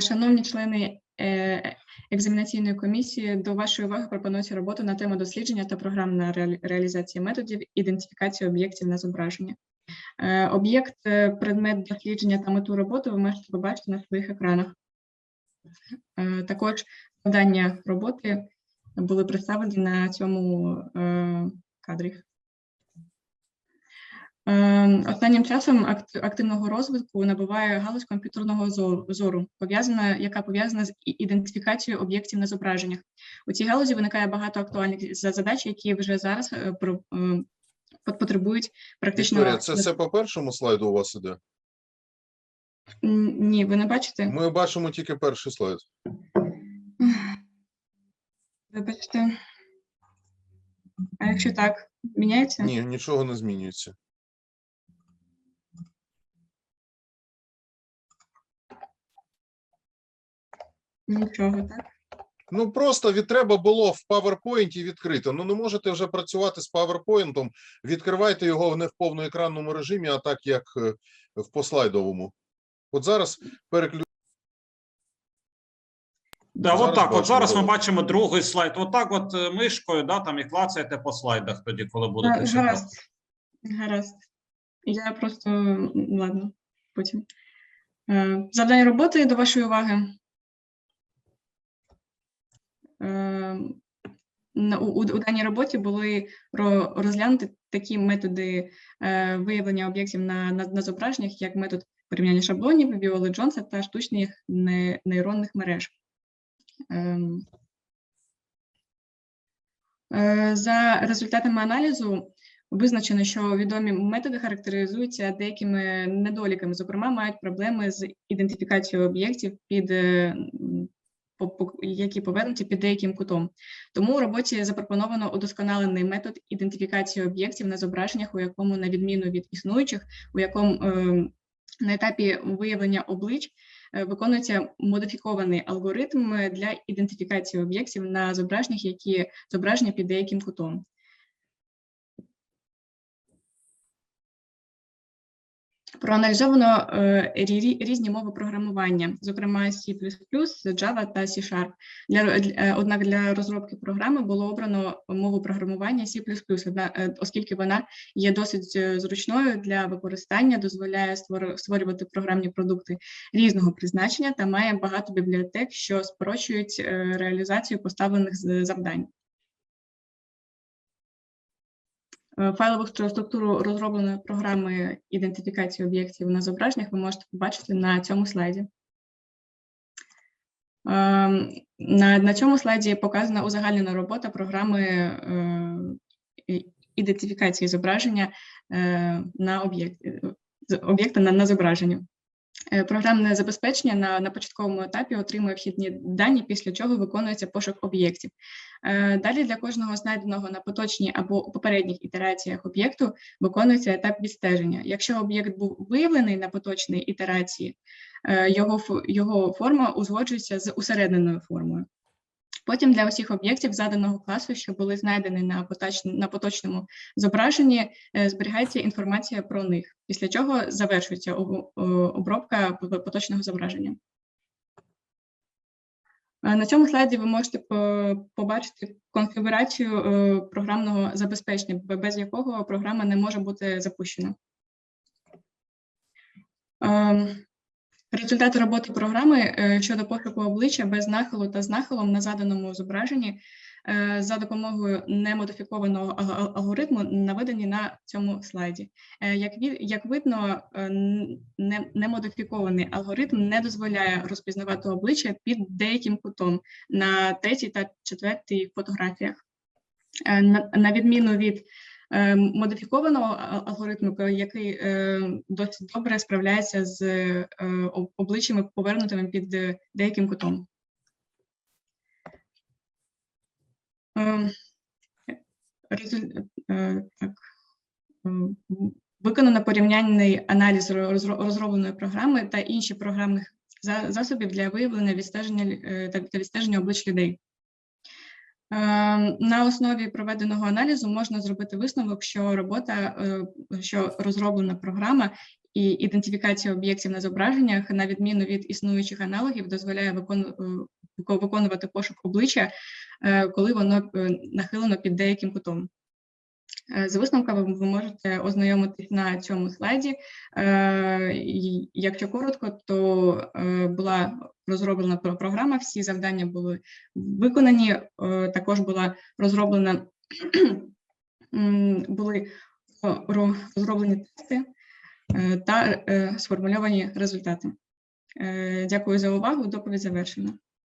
Шановні члени е, екзаменаційної комісії, до вашої уваги пропонується робота на тему дослідження та програмна реалізація методів ідентифікації об'єктів на зображення. Е, Об'єкт, е, предмет дослідження та мету роботи ви можете побачити на своїх екранах. Е, Також завдання роботи були представлені на цьому е, кадрі. Е, Останнім часом активного розвитку набуває галузь комп'ютерного зору, пов'язана, яка пов'язана з ідентифікацією об'єктів на зображеннях. У цій галузі виникає багато актуальних задач, які вже зараз е, потребують практичного. Вікторія, це все по першому слайду у вас іде? Ні, ви не бачите? Ми бачимо тільки перший слайд. Вибачте. А якщо так, міняється? Ні, нічого не змінюється. Нічого, так? Ну просто від треба було в PowerPoint відкрито. Ну не можете вже працювати з PowerPoint, відкривайте його не в повноекранному режимі, а так як е, в послайдовому. От зараз переключ... Да, Зараз от так. От зараз ми бачимо другий слайд. Отак, от е, мишкою, да, там і клацаєте по слайдах тоді, коли будете А, читати. Гаразд. Гаразд. Я просто ладно, потім. Е, Завдання роботи до вашої уваги. Е, на- У, даній роботі були розглянути такі методи е, виявлення об'єктів на, на, на зображеннях, як метод порівняння шаблонів, Віоли Джонса та штучних не- нейронних мереж. Ем, Е, За результатами аналізу визначено, що відомі методи характеризуються деякими недоліками, зокрема, мають проблеми з ідентифікацією об'єктів, під, які повернуті під деяким кутом. Тому у роботі запропоновано удосконалений метод ідентифікації об'єктів на зображеннях, у якому, на відміну від існуючих, у якому е, на етапі виявлення облич е, виконується модифікований алгоритм для ідентифікації об'єктів на зображеннях, які зображені під деяким кутом. Проаналізовано е, рі- рі- різні мови програмування, зокрема C++, Java та C-Sharp. Для, ро- для- однак для розробки програми було обрано мову програмування C++, е, оскільки вона є досить е, зручною для використання, дозволяє створ- створювати програмні продукти різного призначення та має багато бібліотек, що спрощують реалізацію поставлених завдань. Файлову структуру розробленої програми ідентифікації об'єктів на зображеннях ви можете побачити на цьому слайді. Ем, На, на цьому слайді показана узагальнена робота програми е, ідентифікації зображення е, на об'єкт, е, об'єкта на, на зображенні. Е, Програмне забезпечення на, на початковому етапі отримує вхідні дані, після чого виконується пошук об'єктів. Е, Далі для кожного знайденого на поточній або у попередніх ітераціях об'єкту виконується етап відстеження. Якщо об'єкт був виявлений на поточній ітерації, е, його, його форма узгоджується з усередненою формою. Потім для усіх об'єктів заданого класу, що були знайдені на, поточ... на поточному зображенні, е, зберігається інформація про них, після чого завершується обробка поточного зображення. Е, На цьому слайді ви можете побачити конфігурацію е, програмного забезпечення, без якого програма не може бути запущена. Результати роботи програми е, щодо пошуку обличчя без нахилу та з нахилом на заданому зображенні е, за допомогою немодифікованого ал- ал- алгоритму наведені на цьому слайді. Е, Як, як видно, немодифікований алгоритм не дозволяє розпізнавати обличчя під деяким кутом на третій та четвертій фотографіях. На, відміну від модифікованого алгоритму, який е, досить добре справляється з е, обличчями повернутими під е, деяким кутом. Е, так. Виконано порівняльний аналіз розробленої програми та інших програмних засобів для виявлення відстеження е, та відстеження облич людей. Ем, На основі проведеного аналізу можна зробити висновок, що робота, е, що розроблена програма і ідентифікація об'єктів на зображеннях, на відміну від існуючих аналогів, дозволяє е, виконувати пошук обличчя, е, коли воно нахилено під деяким кутом. Е, З висновками ви можете ознайомитись на цьому слайді. Е, Якщо коротко, то е, була розроблена програма, всі завдання були виконані. Також була розроблена були розроблені тести та сформульовані результати. Дякую за увагу. Доповідь завершена.